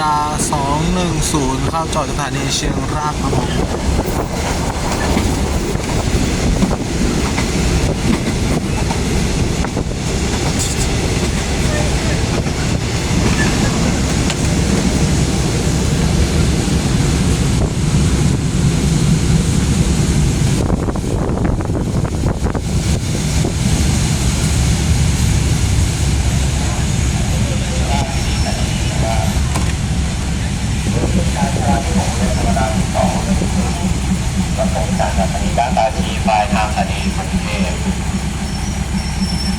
ดา 210 เข้าจอดสถานีเชียงรากครับผม ประสงค์จากสถานีบ้านตาชีปลายทางสถานีกรุงเทพ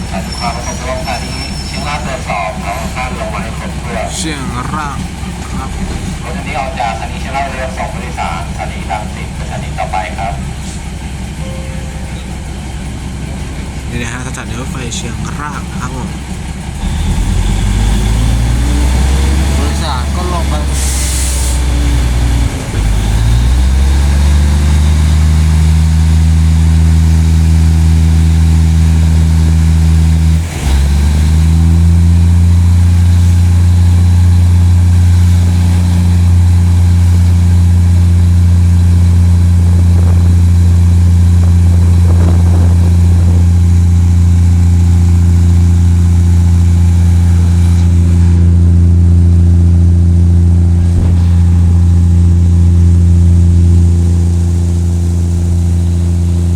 แต่ ความประสงค์ของสถานีเชียงรากตรวจสอบเขาข้ามลงมาให้ครบถ้วนเชียงรากครับรถคันนี้ออกจากสถานีเชียงรากเรือสองบริษัทสถานีรังสิตสถานีต่อไปครับนี่นะฮะสถานีรถไฟเชียงรากนะครับผม